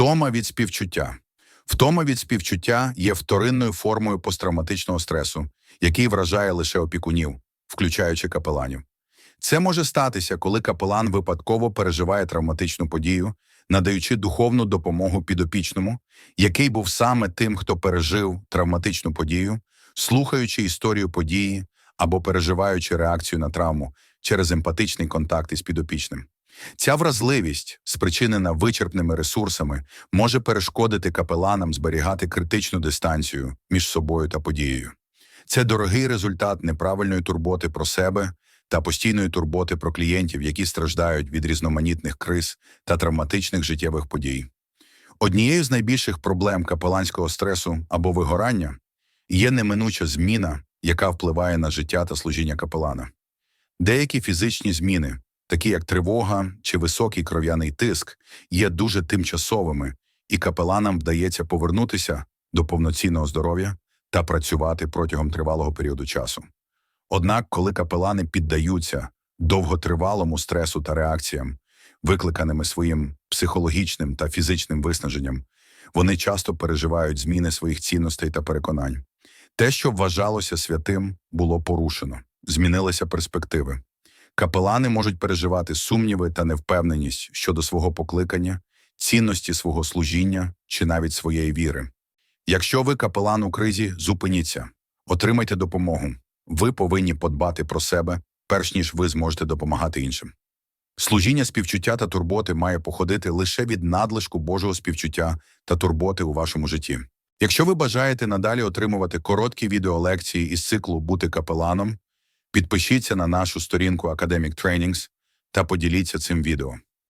Втома від співчуття. Втома від співчуття є вторинною формою посттравматичного стресу, який вражає лише опікунів, включаючи капеланів. Це може статися, коли капелан випадково переживає травматичну подію, надаючи духовну допомогу підопічному, який був саме тим, хто пережив травматичну подію, слухаючи історію події або переживаючи реакцію на травму через емпатичний контакт із підопічним. Ця вразливість, спричинена вичерпними ресурсами, може перешкодити капеланам зберігати критичну дистанцію між собою та подією. Це дорогий результат неправильної турботи про себе та постійної турботи про клієнтів, які страждають від різноманітних криз та травматичних життєвих подій. Однією з найбільших проблем капеланського стресу або вигорання є неминуча зміна, яка впливає на життя та служіння капелана. Деякі фізичні зміни, такі як тривога чи високий кров'яний тиск, є дуже тимчасовими, і капеланам вдається повернутися до повноцінного здоров'я та працювати протягом тривалого періоду часу. Однак, коли капелани піддаються довготривалому стресу та реакціям, викликаними своїм психологічним та фізичним виснаженням, вони часто переживають зміни своїх цінностей та переконань. Те, що вважалося святим, було порушено, змінилися перспективи. Капелани можуть переживати сумніви та невпевненість щодо свого покликання, цінності свого служіння чи навіть своєї віри. Якщо ви капелан у кризі, зупиніться, отримайте допомогу. Ви повинні подбати про себе, перш ніж ви зможете допомагати іншим. Служіння співчуття та турботи має походити лише від надлишку Божого співчуття та турботи у вашому житті. Якщо ви бажаєте надалі отримувати короткі відеолекції із циклу Бути капеланом, підпишіться на нашу сторінку Academic Trainings та поділіться цим відео.